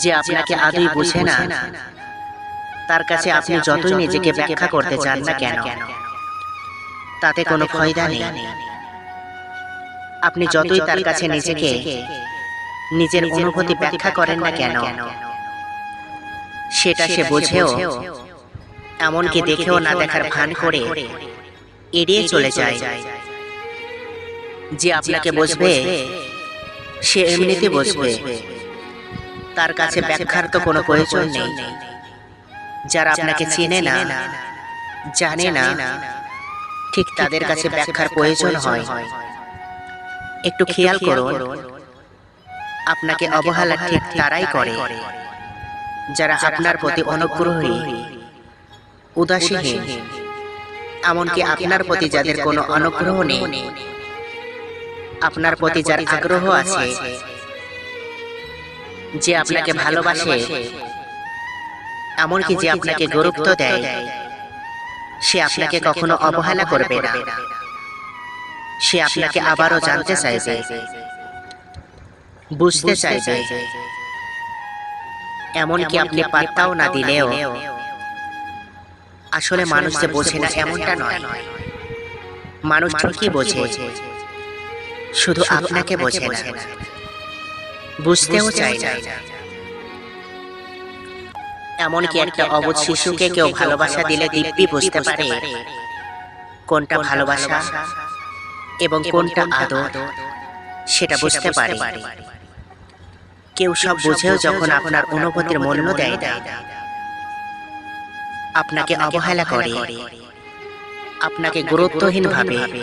যে আপনাকে আদৌ বুঝে না। তার কাছে আপনি যতই নিজেকে ব্যাখ্যা করতে চান না কেন তাতে কোনো ফায়দা নেই। আপনি যতই তার কাছে নিজেকে নিজের অনুভূতি ব্যাখ্যা করেন না কেন সেটা সে বোঝেও এমনকি দেখেও না দেখার ভান করে এড়িয়ে চলে যায়। যে আপনাকে বুঝবে সে এমনিতে বুঝবে। তার কাছে ব্যাখ্যার তো কোনো প্রয়োজন নেই। যারা আপনাকে চেনে না জানে না ঠিক তাদের কাছে ব্যাখ্যার প্রয়োজন হয়। একটু খেয়াল করুন আপনাকে অবহেলা ঠিক তারাই করে। যারা আপনার প্রতি অনুগ্রহী উদাসীনহীন এমনকি আপনার প্রতি যাদের কোনো অনুগ্রহ নেই আপনার প্রতি যার আগ্রহ আছে যে আপনাকে ভালোবাসে এমনকি যে আপনাকে গুরুত্ব দেয় সে আপনাকে কখনো অবহেলা করবে না। সে আপনাকে আবারও জানতে চাইবে বুঝতে চাইবে। এমনকি আপনি পাত্তাও না দিলেও আসলে মানুষ যে বোঝে না এমনটা নয়। মানুষ ঠিকই বোঝে। শুধু আপনাকে বোঝে না। বুঝতেও চায় না। এমনকি একটা অবুধ শিশুকে কেউ ভালোবাসা দিলে দিব্যি বুঝতে পারে। কোনটা ভালোবাসা এবং কোনটা আদর সেটা বুঝতে পারে। কেউ সব বুঝেও যখন আপনার অনুভূতির মূল্য দেয় না। আপনাকে অবহেলা করে। আপনাকে গুরুত্বহীন ভাবে।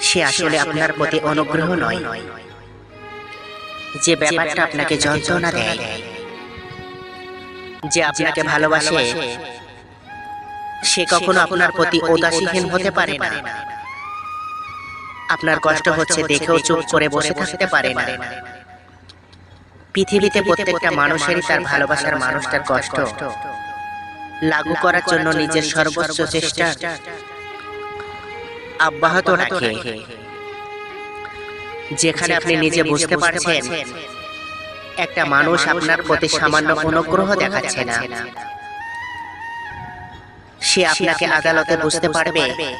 সে আসলে আপনার প্রতি অনুগ্রহ নয়। যে ব্যাপারটা আপনাকে যন্ত্রণা দেয় যে আপনাকে ভালোবাসে সে কখনো আপনার প্রতি উদাসীনহীন হতে পারে না। আপনার কষ্ট হচ্ছে দেখেও চুপ করে বসে থাকতে পারে না। পৃথিবীতে প্রত্যেকটা মানুষেরই তার ভালোবাসার মানুষটার কষ্ট। লাগু করার জন্য নিজের সর্বোচ্চ চেষ্টা অব্যাহত রাখে। যেখানে আপনি নিজে বুঝতে পারছেন। একটা মানুষ আপনার প্রতি সামান্য অনুগ্রহ দেখাচ্ছে না। সে আপনাকে আদালতে বুঝতে পারবে।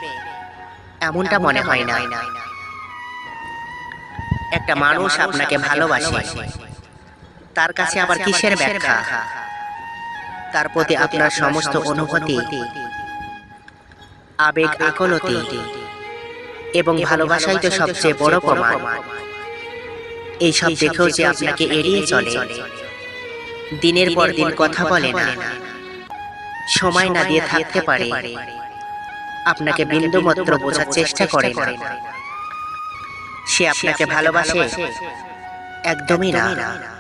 এমনটা মনে হয় না। একটা মানুষ আপনাকে ভালোবাসে। তার কাছে আবার কিসের ব্যাখ্যা? তার প্রতি আপনার সমস্ত অনুভূতি। আবেগ আকলতি। এবং ভালোবাসাই তো সবচেয়ে বড় প্রমাণ। এইসব দেখেও যে আপনাকে এড়িয়ে চলে দিনের পর দিন কথা বলে না। সময় না দিয়ে থাকতে পারে। আপনাকে বিন্দুমাত্র বোঝার চেষ্টা করে না। সে আপনাকে ভালোবাসে। একদমই না।